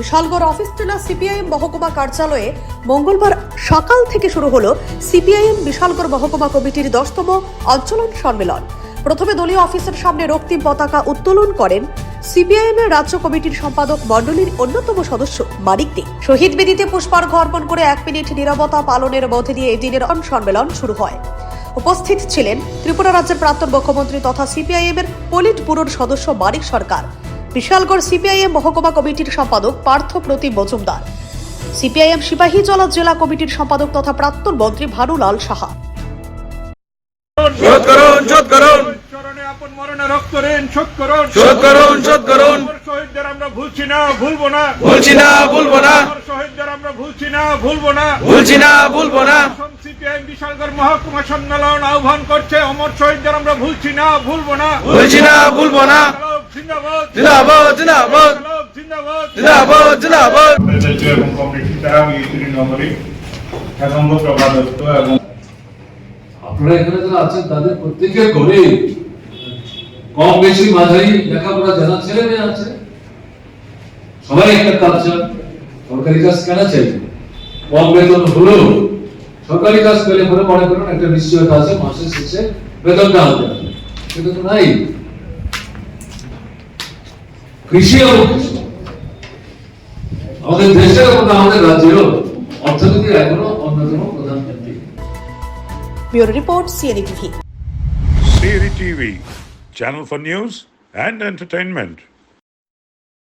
Bishalgarh office টেলা CPIM মহকুমা কার্যালয়ে মঙ্গলবার সকাল থেকে শুরু হলো সিপিআইএম বিশালগড় মহকুমা কমিটির দশতম অঞ্চলন সম্মেলন। প্রথমে দলীয় অফিসের সামনে রক্তিম পতাকা উত্তোলন করেন সিপিআইএম এর রাজ্য কমিটির সম্পাদক মণ্ডলীর অন্যতম সদস্য মানিক দে। শহীদ বেদিতে পুষ্পার্ঘ অর্পণ করে এক মিনিট নীরবতা পালনের মধ্যে দিয়ে এদিনের অন সম্মেলন শুরু হয়। উপস্থিত ছিলেন ত্রিপুরা রাজ্যের প্রাক্তন মুখ্যমন্ত্রী তথা সিপিআইএম এর পলিট ব্যুরোর সদস্য মানিক সরকার। বিশালগড় সিপিআইএম মহকুমা কমিটির সম্পাদক পার্থ প্রতিম মজুমদার। সিপিআইএম সিপাহীজলা জেলা কমিটির সম্পাদক তথা প্রাক্তন মন্ত্রী ভানুলাল সাহা। আমার শহীদদের আমরা ভুলছি না ভুলবো না। ভুলছি না ভুলবো না। শহীদদের আমরা ভুলছি না ভুলবো না। ভুলছি না ভুলবো না। সিপিআইএম বিশালগড় মহকুমা সম্মেলন আহ্বান করছে অমর শহীদদের আমরা ভুলছি না ভুলবো না। ভুলছি না ভুলবো না। ইনকলাব জিন্দাবাদ জিন্দাবাদ। জিন্দাবাদ জিন্দাবাদ। জিন্দাবাদ জিন্দাবাদ। প্রেসিডেন্ট এবং কমিটি তারা এই তৃণমূলী হেমন্ত প্রভা দত্ত এবং আপনারা এখানে যারা আছেন তাদের প্রত্যেকের ঘরে কম বেশি মাঝারি লেখাপড়া জানা ছেলে মেয়ে আছে সবাই একটা কাজ চান সরকারি কাজ কেন চাই? কম বেতন হলেও সরকারি কাজ পেলে পরে মনে করুন একটা নিশ্চয়তা আছে মাসের শেষে বেতনটা হবে। সেটা তো নাই। কৃষি এবং কৃষি আমাদের দেশের এবং আমাদের রাজ্যেরও অর্থনীতির এখনও অন্যতম প্রধান কেন্দ্রিক bureau report CNE TV channel for news and entertainment.